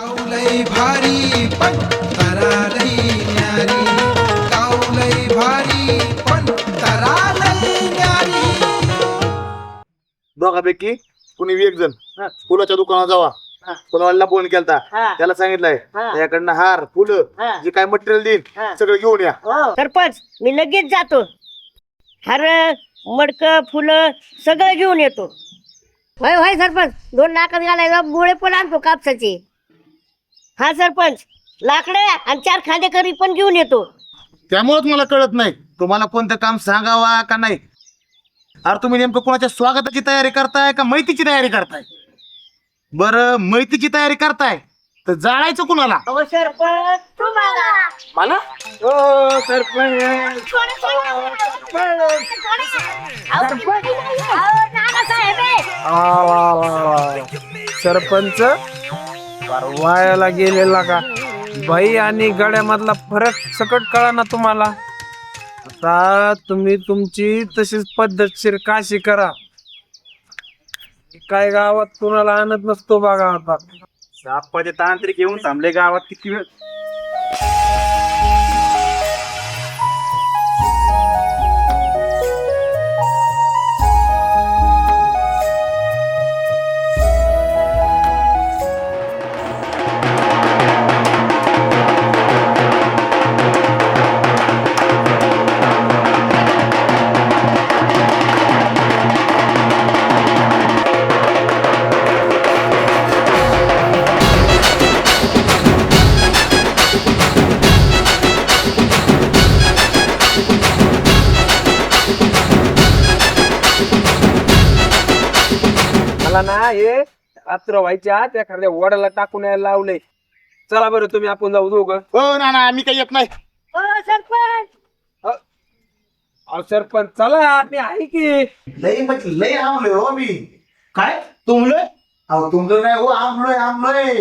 पण तरालई न्यारी. गावलई भारी पण तरालई न्यारी. दोघापैकी कुणी एक जण फुलाच्या दुकानात जावा. कोणाला फोन केलता. हा. त्याला सांगितलंय हा. त्याकडनं हार फुलं हा. जे काय मटेरियल देईन हा. सगळं घेऊन या. सरपंच मी लगेच जातो. हार मडक फुलं सगळं घेऊन येतो. होय होय सरपंच. दोन लाखात घालायला गोळे पण आणतो कापसाचे. हा सरपंच लाकडे आणि चार खांदेकरी पण घेऊन येतो. त्यामुळेच मला कळत नाही. तुम्हाला कोणतं काम सांगावा का नाही? अरे तुम्ही नेमकं कोणाच्या स्वागताची तयारी करताय का मैतीची तयारी करताय? बरं मैतीची तयारी करताय तर जाळायचं कुणाला? अहो सरपंच तुम्हाला. मला? हो. सरपंच वायाला गेलेला का? बाई आणि गड्यामधला फरक सकट कळा ना तुम्हाला? आता तुम्ही तुमची तशीच पद्धतशीर काशी करा. काय गावात कुणाला आणत नसतो बघा आता. सापाचे तांत्रिक येऊन थांबले गावात किती वेळ? मला ना हे रात्र व्हायच्या त्या एखाद्या वडाला टाकून यायला लावलंय चला बरं तुम्ही आपण जाऊ दोघं. हो ना ना मी काही येत नाही. अहो, सरपंच. अहो, सरपंच चला मी आहे की. लय म्हणजे लय आमलोय हो मी. काय? तुमलोय अहो तुमलं नाही हो आमलोय आमलोय